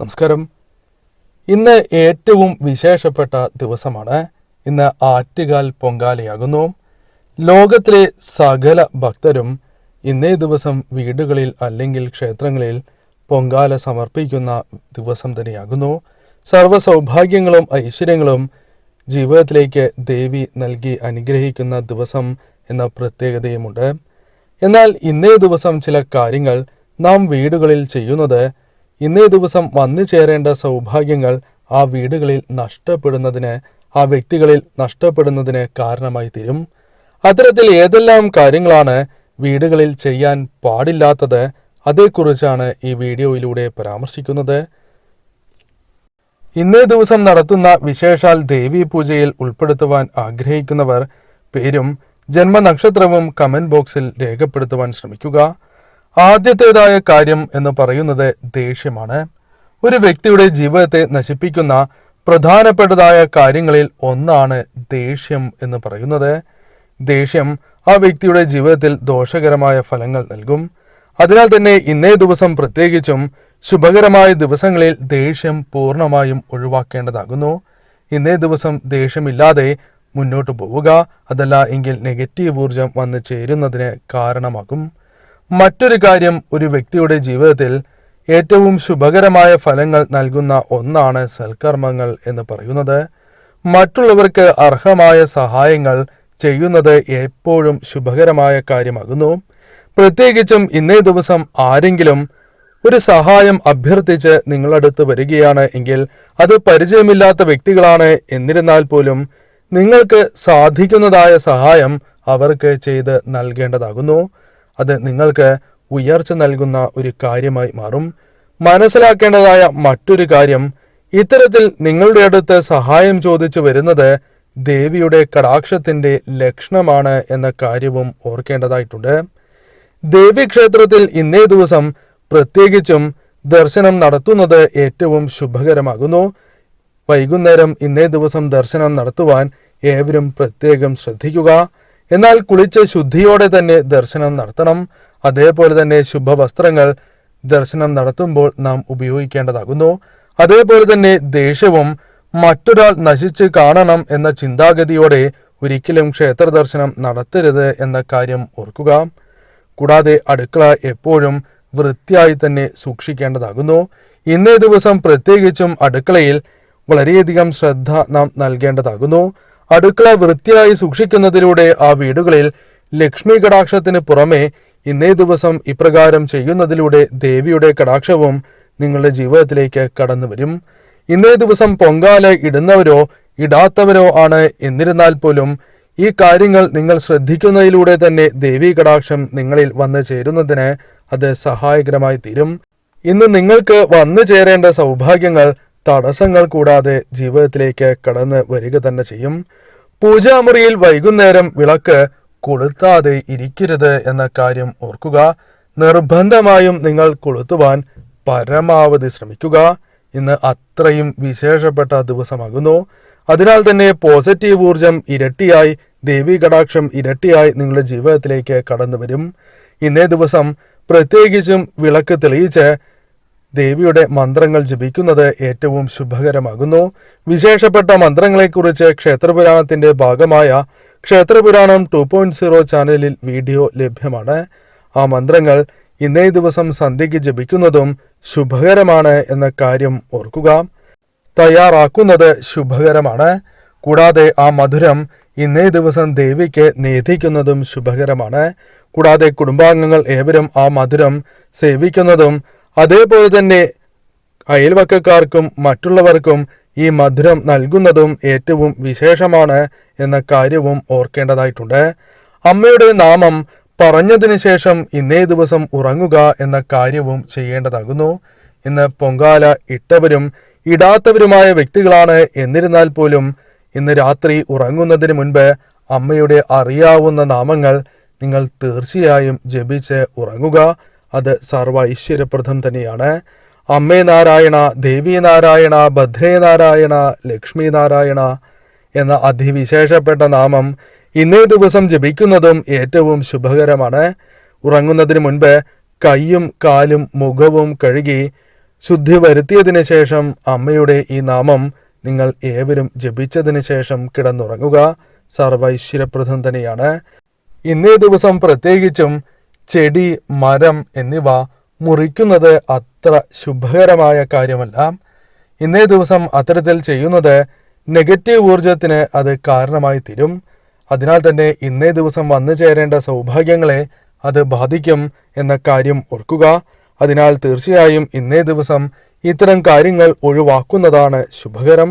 നമസ്കാരം. ഇന്ന് ഏറ്റവും വിശേഷപ്പെട്ട ദിവസമാണ്. ഇന്ന് ആറ്റുകാൽ പൊങ്കാലയാകുന്നു. ലോകത്തിലെ സകല ഭക്തരും ഇന്നേ ദിവസം വീടുകളിൽ അല്ലെങ്കിൽ ക്ഷേത്രങ്ങളിൽ പൊങ്കാല സമർപ്പിക്കുന്ന ദിവസം തന്നെയാകുന്നു. സർവ സൗഭാഗ്യങ്ങളും ഐശ്വര്യങ്ങളും ജീവിതത്തിലേക്ക് ദേവി നൽകി അനുഗ്രഹിക്കുന്ന ദിവസം എന്ന പ്രത്യേകതയുമുണ്ട്. എന്നാൽ ഇന്നേ ദിവസം ചില കാര്യങ്ങൾ നാം വീടുകളിൽ ചെയ്യുന്നത് ഇന്നേ ദിവസം വന്നു ചേരേണ്ട സൗഭാഗ്യങ്ങൾ ആ വീടുകളിൽ നഷ്ടപ്പെടുന്നതിന് ആ വ്യക്തികളിൽ നഷ്ടപ്പെടുന്നതിന് കാരണമായി തീരും. അത്തരത്തിൽ ഏതെല്ലാം കാര്യങ്ങളാണ് വീടുകളിൽ ചെയ്യാൻ പാടില്ലാത്തത് അതേക്കുറിച്ചാണ് ഈ വീഡിയോയിലൂടെ പരാമർശിക്കുന്നത്. ഇന്നേ ദിവസം നടത്തുന്ന വിശേഷാൽ ദേവീ പൂജയിൽ ഉൾപ്പെടുത്തുവാൻ ആഗ്രഹിക്കുന്നവർ പേരും ജന്മനക്ഷത്രവും കമന്റ് ബോക്സിൽ രേഖപ്പെടുത്തുവാൻ ശ്രമിക്കുക. ആദ്യത്തേതായ കാര്യം എന്ന് പറയുന്നത് ദേഷ്യമാണ്. ഒരു വ്യക്തിയുടെ ജീവിതത്തെ നശിപ്പിക്കുന്ന പ്രധാനപ്പെട്ടതായ കാര്യങ്ങളിൽ ഒന്നാണ് ദേഷ്യം എന്ന് പറയുന്നത്. ദേഷ്യം ആ വ്യക്തിയുടെ ജീവിതത്തിൽ ദോഷകരമായ ഫലങ്ങൾ നൽകും. അതിനാൽ തന്നെ ഇന്നേ ദിവസം പ്രത്യേകിച്ചും ശുഭകരമായ ദിവസങ്ങളിൽ ദേഷ്യം പൂർണമായും ഒഴിവാക്കേണ്ടതാകുന്നു. ഇന്നേ ദിവസം ദേഷ്യമില്ലാതെ മുന്നോട്ട് പോവുക അതല്ല എങ്കിൽ നെഗറ്റീവ് ഊർജം വന്നു ചേരുന്നതിന് കാരണമാകും. മറ്റൊരു കാര്യം ഒരു വ്യക്തിയുടെ ജീവിതത്തിൽ ഏറ്റവും ശുഭകരമായ ഫലങ്ങൾ നൽകുന്ന ഒന്നാണ് സൽക്കർമ്മങ്ങൾ എന്ന് പറയുന്നത്. മറ്റുള്ളവർക്ക് അർഹമായ സഹായങ്ങൾ ചെയ്യുന്നത് എപ്പോഴും ശുഭകരമായ കാര്യമാകുന്നു. പ്രത്യേകിച്ചും ഇന്നേ ദിവസം ആരെങ്കിലും ഒരു സഹായം അഭ്യർത്ഥിച്ച് നിങ്ങളടുത്ത് വരികയാണ് എങ്കിൽ അത് പരിചയമില്ലാത്ത വ്യക്തികളാണ് എന്നിരുന്നാൽ പോലും നിങ്ങൾക്ക് സാധിക്കുന്നതായ സഹായം അവർക്ക് ചെയ്ത് നൽകേണ്ടതാകുന്നു. അത് നിങ്ങൾക്ക് ഉയർച്ച നൽകുന്ന ഒരു കാര്യമായി മാറും. മനസ്സിലാക്കേണ്ടതായ മറ്റൊരു കാര്യം ഇത്തരത്തിൽ നിങ്ങളുടെ അടുത്ത് സഹായം ചോദിച്ചു വരുന്നത് ദേവിയുടെ കടാക്ഷത്തിന്റെ ലക്ഷണമാണ് എന്ന കാര്യവും ഓർക്കേണ്ടതായിട്ടുണ്ട്. ദേവി ക്ഷേത്രത്തിൽ ഇന്നേ ദിവസം പ്രത്യേകിച്ചും ദർശനം നടത്തുന്നത് ഏറ്റവും ശുഭകരമാകുന്നു. വൈകുന്നേരം ഇന്നേ ദിവസം ദർശനം നടത്തുവാൻ ഏവരും പ്രത്യേകം ശ്രദ്ധിക്കുക. എന്നാൽ കുളിച്ച് ശുദ്ധിയോടെ തന്നെ ദർശനം നടത്തണം. അതേപോലെ തന്നെ ശുഭവസ്ത്രങ്ങൾ ദർശനം നടത്തുമ്പോൾ നാം ഉപയോഗിക്കേണ്ടതാകുന്നു. അതേപോലെ തന്നെ ദേഷ്യവും മറ്റൊരാൾ നശിച്ച് കാണണം എന്ന ചിന്താഗതിയോടെ ഒരിക്കലും ക്ഷേത്ര ദർശനം നടത്തരുത് എന്ന കാര്യം ഓർക്കുക. കൂടാതെ അടുക്കള എപ്പോഴും വൃത്തിയായി തന്നെ സൂക്ഷിക്കേണ്ടതാകുന്നു. ഇന്നേ ദിവസം പ്രത്യേകിച്ചും അടുക്കളയിൽ വളരെയധികം ശ്രദ്ധ നാം നൽകേണ്ടതാകുന്നു. അടുക്കള വൃത്തിയായി സൂക്ഷിക്കുന്നതിലൂടെ ആ വീടുകളിൽ ലക്ഷ്മി കടാക്ഷത്തിന് പുറമെ ഇന്നേ ദിവസം ഇപ്രകാരം ചെയ്യുന്നതിലൂടെ ദേവിയുടെ കടാക്ഷവും നിങ്ങളുടെ ജീവിതത്തിലേക്ക് കടന്നു വരും. ഇന്നേ ദിവസം പൊങ്കാല ഇടുന്നവരോ ഇടാത്തവരോ ആണ് എന്നിരുന്നാൽ പോലും ഈ കാര്യങ്ങൾ നിങ്ങൾ ശ്രദ്ധിക്കുന്നതിലൂടെ തന്നെ ദേവി കടാക്ഷം നിങ്ങളിൽ വന്നു ചേരുന്നതിന് അത് സഹായകരമായി തീരും. ഇന്ന് നിങ്ങൾക്ക് വന്നു ചേരേണ്ട സൗഭാഗ്യങ്ങൾ തടസ്സങ്ങൾ കൂടാതെ ജീവിതത്തിലേക്ക് കടന്ന് വരിക തന്നെ ചെയ്യും. പൂജാമുറിയിൽ വൈകുന്നേരം വിളക്ക് കൊളുത്താതെ ഇരിക്കരുത് എന്ന കാര്യം ഓർക്കുക. നിർബന്ധമായും നിങ്ങൾ കൊളുത്തുവാൻ പരമാവധി ശ്രമിക്കുക. ഇന്ന് അത്രയും വിശേഷപ്പെട്ട ദിവസമാകുന്നു. അതിനാൽ തന്നെ പോസിറ്റീവ് ഊർജം ഇരട്ടിയായി ദേവി കടാക്ഷം ഇരട്ടിയായി നിങ്ങളുടെ ജീവിതത്തിലേക്ക് കടന്നു വരും. ഇന്നേ ദിവസം പ്രത്യേകിച്ചും വിളക്ക് തെളിയിച്ച് ദേവിയുടെ മന്ത്രങ്ങൾ ജപിക്കുന്നത് ഏറ്റവും ശുഭകരമാകുന്നു. വിശേഷപ്പെട്ട മന്ത്രങ്ങളെക്കുറിച്ച് ക്ഷേത്രപുരാണത്തിന്റെ ഭാഗമായ ക്ഷേത്രപുരാണം ടു പോയിന്റ് സീറോ ചാനലിൽ വീഡിയോ ലഭ്യമാണ്. ആ മന്ത്രങ്ങൾ ഇന്നേ ദിവസം സന്ധ്യയ്ക്ക് ജപിക്കുന്നതും ശുഭകരമാണ് എന്ന കാര്യം ഓർക്കുക. തയ്യാറാക്കുന്നത് ശുഭകരമാണ്. കൂടാതെ ആ മധുരം ഇന്നേ ദിവസം ദേവിക്ക് നേതിക്കുന്നതും ശുഭകരമാണ്. കൂടാതെ കുടുംബാംഗങ്ങൾ ഏവരും ആ മധുരം സേവിക്കുന്നതും അതേപോലെ തന്നെ അയൽവക്കക്കാർക്കും മറ്റുള്ളവർക്കും ഈ മധുരം നൽകുന്നതും ഏറ്റവും വിശേഷമാണ് എന്ന കാര്യവും ഓർക്കേണ്ടതായിട്ടുണ്ട്. അമ്മയുടെ നാമം പറഞ്ഞതിന് ശേഷം ഇന്നേ ദിവസം ഉറങ്ങുക എന്ന കാര്യവും ചെയ്യേണ്ടതാകുന്നു. ഇന്ന് പൊങ്കാല ഇട്ടവരും ഇടാത്തവരുമായ വ്യക്തികളാണ് എന്നിരുന്നാൽ പോലും ഇന്ന് രാത്രി ഉറങ്ങുന്നതിന് മുൻപ് അമ്മയുടെ അറിയാവുന്ന നാമങ്ങൾ നിങ്ങൾ തീർച്ചയായും ജപിച്ച് ഉറങ്ങുക. അത് സർവ ഐശ്വര്യപ്രദം തന്നെയാണ്. അമ്മേ നാരായണ ദേവി നാരായണ ഭദ്രേ നാരായണ ലക്ഷ്മി നാരായണ എന്ന അതിവിശേഷപ്പെട്ട നാമം ഇന്നേ ദിവസം ജപിക്കുന്നതും ഏറ്റവും ശുഭകരമാണ്. ഉറങ്ങുന്നതിന് മുൻപ് കൈയും കാലും മുഖവും കഴുകി ശുദ്ധി വരുത്തിയതിന് ശേഷം അമ്മയുടെ ഈ നാമം നിങ്ങൾ ഏവരും ജപിച്ചതിന് ശേഷം കിടന്നുറങ്ങുക. സർവൈശ്വര്യപ്രദം തന്നെയാണ്. ഇന്നേ ദിവസം പ്രത്യേകിച്ചും ചെടി മരം എന്നിവ മുറിക്കുന്നത് അത്ര ശുഭകരമായ കാര്യമല്ല. ഇന്നേ ദിവസം അത്തരത്തിൽ ചെയ്യുന്നത് നെഗറ്റീവ് ഊർജത്തിന് അത് കാരണമായി തീരും. അതിനാൽ തന്നെ ഇന്നേ ദിവസം വന്നു ചേരേണ്ട സൗഭാഗ്യങ്ങളെ അത് ബാധിക്കും എന്ന കാര്യം ഓർക്കുക. അതിനാൽ തീർച്ചയായും ഇന്നേ ദിവസം ഇത്തരം കാര്യങ്ങൾ ഒഴിവാക്കുന്നതാണ് ശുഭകരം.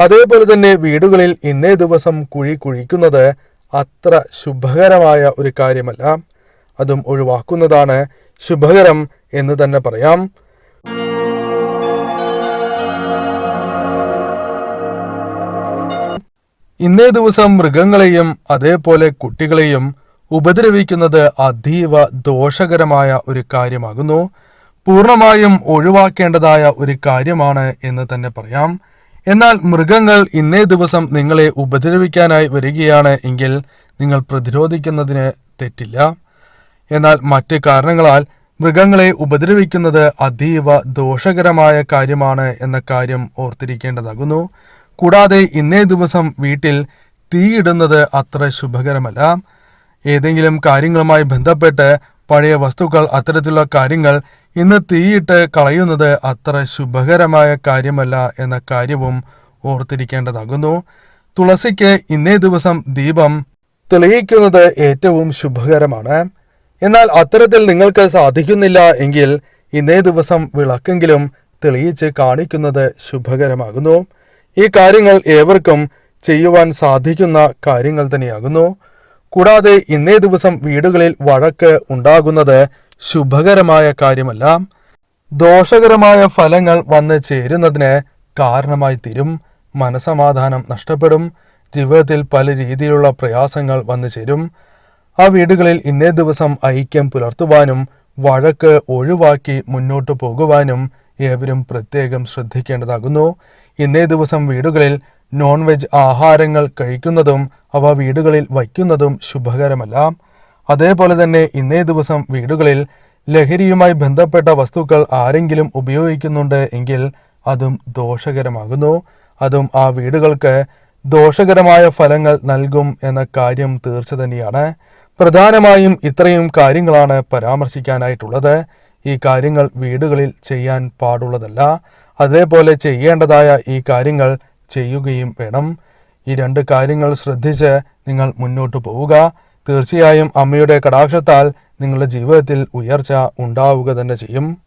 അതേപോലെ തന്നെ വീടുകളിൽ ഇന്നേ ദിവസം കുഴി കുഴിക്കുന്നത് അത്ര ശുഭകരമായ ഒരു കാര്യമല്ല. അതും ഒഴിവാക്കുന്നതാണ് ശുഭകരം എന്ന് തന്നെ പറയാം. ഇന്നേ ദിവസം മൃഗങ്ങളെയും അതേപോലെ കുട്ടികളെയും ഉപദ്രവിക്കുന്നത് അതീവ ദോഷകരമായ ഒരു കാര്യമാകുന്നു. പൂർണമായും ഒഴിവാക്കേണ്ടതായ ഒരു കാര്യമാണ് എന്ന് തന്നെ പറയാം. എന്നാൽ മൃഗങ്ങൾ ഇന്നേ ദിവസം നിങ്ങളെ ഉപദ്രവിക്കാനായി വരികയാണ് എങ്കിൽ നിങ്ങൾ പ്രതിരോധിക്കുന്നതിന് തെറ്റില്ല. എന്നാൽ മറ്റ് കാരണങ്ങളാൽ മൃഗങ്ങളെ ഉപദ്രവിക്കുന്നത് അതീവ ദോഷകരമായ കാര്യമാണ് എന്ന കാര്യം ഓർത്തിരിക്കേണ്ടതാകുന്നു. കൂടാതെ ഇന്നേ ദിവസം വീട്ടിൽ തീയിടുന്നത് അത്ര ശുഭകരമല്ല. ഏതെങ്കിലും കാര്യങ്ങളുമായി ബന്ധപ്പെട്ട് പഴയ വസ്തുക്കൾ അത്തരത്തിലുള്ള കാര്യങ്ങൾ ഇന്ന് തീയിട്ട് കളയുന്നത് അത്ര ശുഭകരമായ കാര്യമല്ല എന്ന കാര്യവും ഓർത്തിരിക്കേണ്ടതാകുന്നു. തുളസിക്ക് ഇന്നേ ദിവസം ദീപം തെളിയിക്കുന്നത് ഏറ്റവും ശുഭകരമാണ്. എന്നാൽ അത്തരത്തിൽ നിങ്ങൾക്ക് സാധിക്കുന്നില്ല എങ്കിൽ ഇന്നേ ദിവസം വിളക്കെങ്കിലും തെളിയിച്ച് കാണിക്കുന്നത് ശുഭകരമാകുന്നു. ഈ കാര്യങ്ങൾ ഏവർക്കും ചെയ്യുവാൻ സാധിക്കുന്ന കാര്യങ്ങൾ തന്നെയാകുന്നു. കൂടാതെ ഇന്നേ ദിവസം വീടുകളിൽ വഴക്ക് ഉണ്ടാകുന്നത് ശുഭകരമായ കാര്യമല്ല. ദോഷകരമായ ഫലങ്ങൾ വന്ന് ചേരുന്നതിന് കാരണമായി തീരും. മനസമാധാനം നഷ്ടപ്പെടും. ജീവിതത്തിൽ പല രീതിയിലുള്ള പ്രയാസങ്ങൾ വന്നു ചേരും. ആ വീടുകളിൽ ഇന്നേ ദിവസം ഐക്യം പുലർത്തുവാനും വഴക്ക് ഒഴിവാക്കി മുന്നോട്ടു പോകുവാനും ഏവരും പ്രത്യേകം ശ്രദ്ധിക്കേണ്ടതാകുന്നു. ഇന്നേ ദിവസം വീടുകളിൽ നോൺ വെജ് ആഹാരങ്ങൾ കഴിക്കുന്നതും അവ വീടുകളിൽ വയ്ക്കുന്നതും ശുഭകരമല്ല. അതേപോലെ തന്നെ ഇന്നേ ദിവസം വീടുകളിൽ ലഹരിയുമായി ബന്ധപ്പെട്ട വസ്തുക്കൾ ആരെങ്കിലും ഉപയോഗിക്കുന്നുണ്ട് എങ്കിൽ അതും ദോഷകരമാകുന്നു. അതും ആ വീടുകൾക്ക് ദോഷകരമായ ഫലങ്ങൾ നൽകും എന്ന കാര്യം തീർച്ച തന്നെയാണ്. പ്രധാനമായും ഇത്രയും കാര്യങ്ങളാണ് പരാമർശിക്കാനായിട്ടുള്ളത്. ഈ കാര്യങ്ങൾ വീടുകളിൽ ചെയ്യാൻ പാടുള്ളതല്ല. അതേപോലെ ചെയ്യേണ്ടതായ ഈ കാര്യങ്ങൾ ചെയ്യുകയും വേണം. ഈ രണ്ട് കാര്യങ്ങൾ ശ്രദ്ധിച്ച് നിങ്ങൾ മുന്നോട്ട് പോവുക. തീർച്ചയായും അമ്മയുടെ കടാക്ഷത്താൽ നിങ്ങളുടെ ജീവിതത്തിൽ ഉയർച്ച ഉണ്ടാവുക തന്നെ ചെയ്യും.